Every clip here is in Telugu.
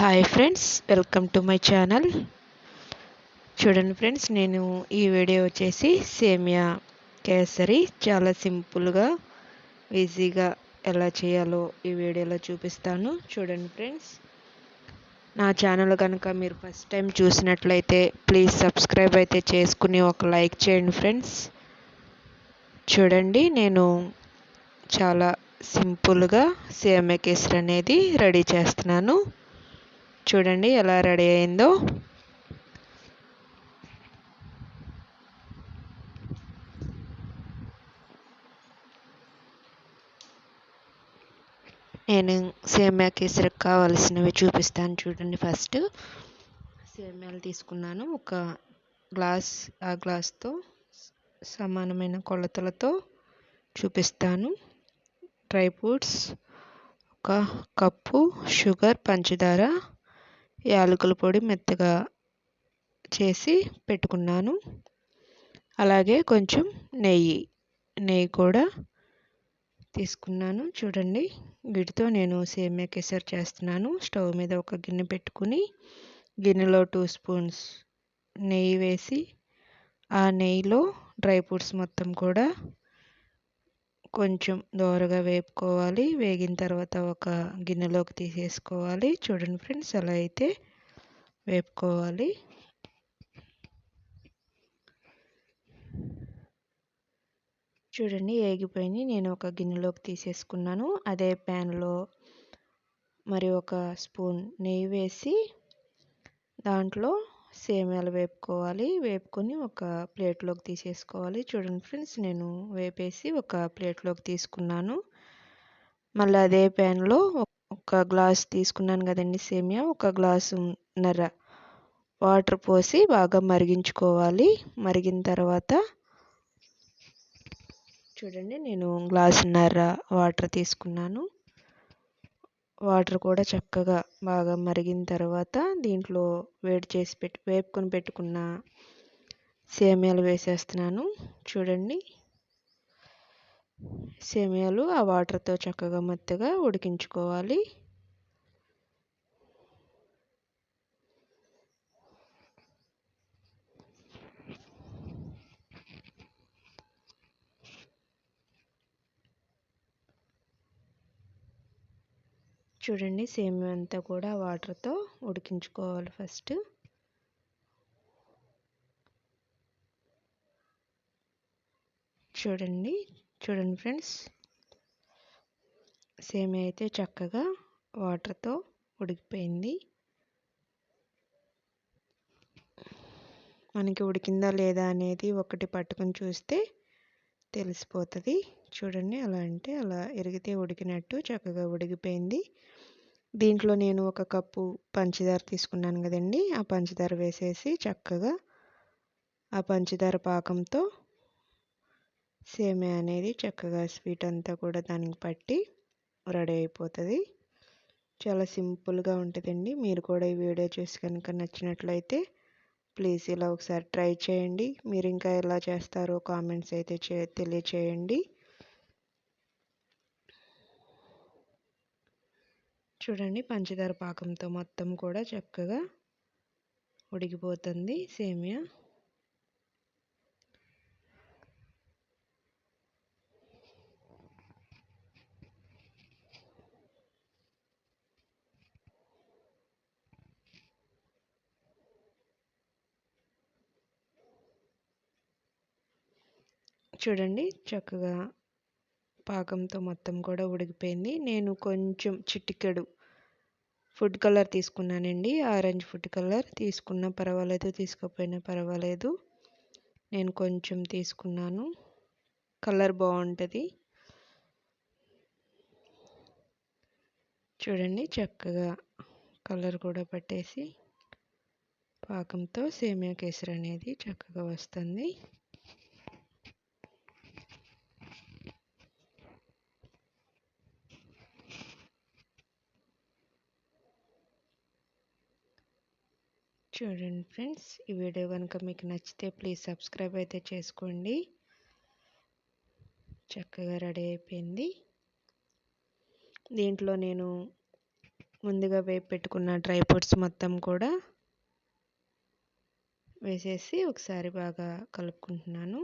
Hi friends welcome to my channel చూడండి ఫ్రెండ్స్ నేను ఈ వీడియో వచ్చేసి సేమియా కేసరి చాలా సింపుల్గా ఈజీగా ఎలా చేయాలో ఈ వీడియోలో చూపిస్తాను. చూడండి ఫ్రెండ్స్ నా ఛానల్ కనుక మీరు ఫస్ట్ టైం చూసినట్లయితే ప్లీజ్ సబ్స్క్రైబ్ అయితే చేసుకుని ఒక లైక్ చేయండి ఫ్రెండ్స్ చూడండి నేను చాలా సింపుల్గా సేమియా కేసరి అనేది రెడీ చేస్తున్నాను. చూడండి ఎలా రెడీ అయిందో. నేను సేమియా కేసరికి కావలసినవి చూపిస్తాను చూడండి ఫస్ట్. సేమియాలు తీసుకున్నాను. ఒక గ్లాస్ ఆ గ్లాస్తో సమానమైన కొలతలతో చూపిస్తాను. డ్రై ఫ్రూట్స్ ఒక కప్పు షుగర్ పంచదార యాలకుల పొడి మెత్తగా చేసి పెట్టుకున్నాను. అలాగే కొంచెం నెయ్యి నెయ్యి కూడా తీసుకున్నాను. చూడండి వీటితో నేను సేమియా కెసర్ చేస్తున్నాను. స్టవ్ మీద ఒక గిన్నె పెట్టుకుని గిన్నెలో టూ స్పూన్స్ నెయ్యి వేసి ఆ నెయ్యిలో డ్రై ఫ్రూట్స్ మొత్తం కూడా కొంచెం దోరగా వేపుకోవాలి. వేగిన తర్వాత ఒక గిన్నెలోకి తీసేసుకోవాలి. చూడండి ఫ్రెండ్స్ అలా అయితే వేపుకోవాలి. చూడండి ఏగిపోయి నేను ఒక గిన్నెలోకి తీసేసుకున్నాను. అదే ప్యాన్లో మరి ఒక స్పూన్ నెయ్యి వేసి దాంట్లో సేమ్యాలు వేపుకోవాలి. వేపుకొని ఒక ప్లేట్లోకి తీసేసుకోవాలి. చూడండి ఫ్రెండ్స్ నేను వేపేసి ఒక ప్లేట్లోకి తీసుకున్నాను. మళ్ళీ అదే ప్యాన్లో ఒక గ్లాస్ తీసుకున్నాను కదండి సేమియా. ఒక గ్లాసు నర వాటర్ పోసి బాగా మరిగించుకోవాలి. మరిగిన తర్వాత చూడండి నేను గ్లాసున్నర వాటర్ తీసుకున్నాను. వాటర్ కూడా చక్కగా బాగా మరిగిన తర్వాత దీంట్లో వేడి చేసి పెట్టి వేపుకొని పెట్టుకున్న సేమియాలు వేసేస్తున్నాను. చూడండి. సేమియాలు ఆ వాటర్తో చక్కగా మెత్తగా ఉడికించుకోవాలి. చూడండి సేమియా అంతా కూడా వాటర్తో ఉడికించుకోవాలి ఫస్ట్. చూడండి చూడండి ఫ్రెండ్స్. సేమియా అయితే చక్కగా వాటర్తో ఉడికిపోయింది. మనకి ఉడికిందా లేదా అనేది ఒకటి పట్టుకొని చూస్తే తెలిసిపోతుంది. చూడండి అలా అంటే అలా ఎరిగితే ఉడికినట్టు చక్కగా ఉడికిపోయింది. దీంట్లో నేను ఒక కప్పు పంచదార తీసుకున్నాను కదండి. ఆ పంచదార వేసేసి చక్కగా ఆ పంచదార పాకంతో సేమియా అనేది చక్కగా స్వీట్ అంతా కూడా దానికి పట్టి రెడీ అయిపోతుంది. చాలా సింపుల్గా ఉంటుందండి. మీరు కూడా ఈ వీడియో చూసి కనుక నచ్చినట్లయితే ప్లీజ్ ఇలా ఒకసారి ట్రై చేయండి. మీరు ఇంకా ఎలా చేస్తారో కామెంట్స్ అయితే చే తెలియచేయండి. చూడండి పంచదార పాకంతో మొత్తం కూడా చక్కగా ఉడికిపోతుంది. సేమియా చూడండి చక్కగా పాకంతో మొత్తం కూడా ఉడికిపోయింది. నేను కొంచెం చిటికెడు ఫుడ్ కలర్ తీసుకున్నానండి. ఆరెంజ్ ఫుడ్ కలర్ తీసుకున్నా పర్వాలేదు తీసుకోకపోయినా పర్వాలేదు. నేను కొంచెం తీసుకున్నాను. కలర్ బాగుంటుంది. చూడండి చక్కగా కలర్ కూడా పట్టేసి పాకంతో సేమియా కేసరి అనేది చక్కగా వస్తుంది. చూడండి ఫ్రెండ్స్ ఈ వీడియో కనుక మీకు నచ్చితే ప్లీజ్ సబ్స్క్రైబ్ అయితే చేసుకోండి. చక్కగా రెడీ అయిపోయింది. దీంట్లో నేను ముందుగా వేపు పెట్టుకున్న డ్రై ఫ్రూట్స్ మొత్తం కూడా వేసేసి ఒకసారి బాగా కలుపుకుంటున్నాను.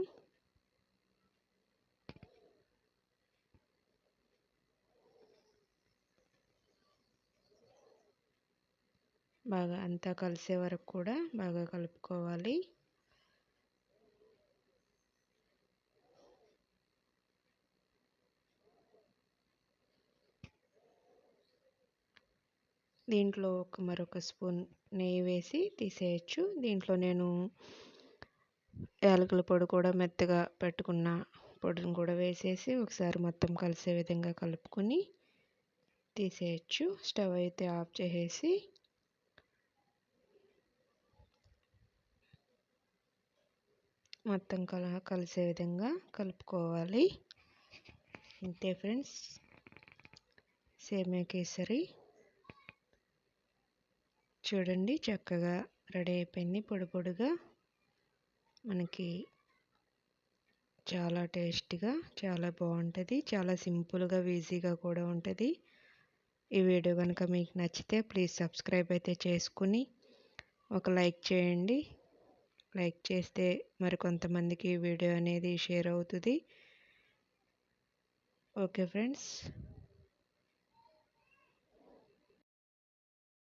బాగా అంతా కలిసే వరకు కూడా బాగా కలుపుకోవాలి. దీంట్లో ఒక మరొక స్పూన్ నెయ్యి వేసి తీసేయచ్చు. దీంట్లో నేను యాలకుల పొడి కూడా మెత్తగా పెట్టుకున్న పొడిని కూడా వేసేసి ఒకసారి మొత్తం కలిసే విధంగా కలుపుకొని తీసేయచ్చు. స్టవ్ అయితే ఆఫ్ చేసేసి మొత్తం కల కలిసే విధంగా కలుపుకోవాలి. అంతే ఫ్రెండ్స్. సేమియా కేసరి. చూడండి చక్కగా రెడీ అయిపోయింది. పొడి పొడిగా మనకి చాలా టేస్ట్గా చాలా బాగుంటుంది. చాలా సింపుల్గా ఈజీగా కూడా ఉంటుంది. ఈ వీడియో కనుక మీకు నచ్చితే ప్లీజ్ సబ్స్క్రైబ్ అయితే చేసుకుని ఒక లైక్ చేయండి. లైక్ చేస్తే మరి కొంతమందికి వీడియో అనేది షేర్ అవుతుంది. Okay friends.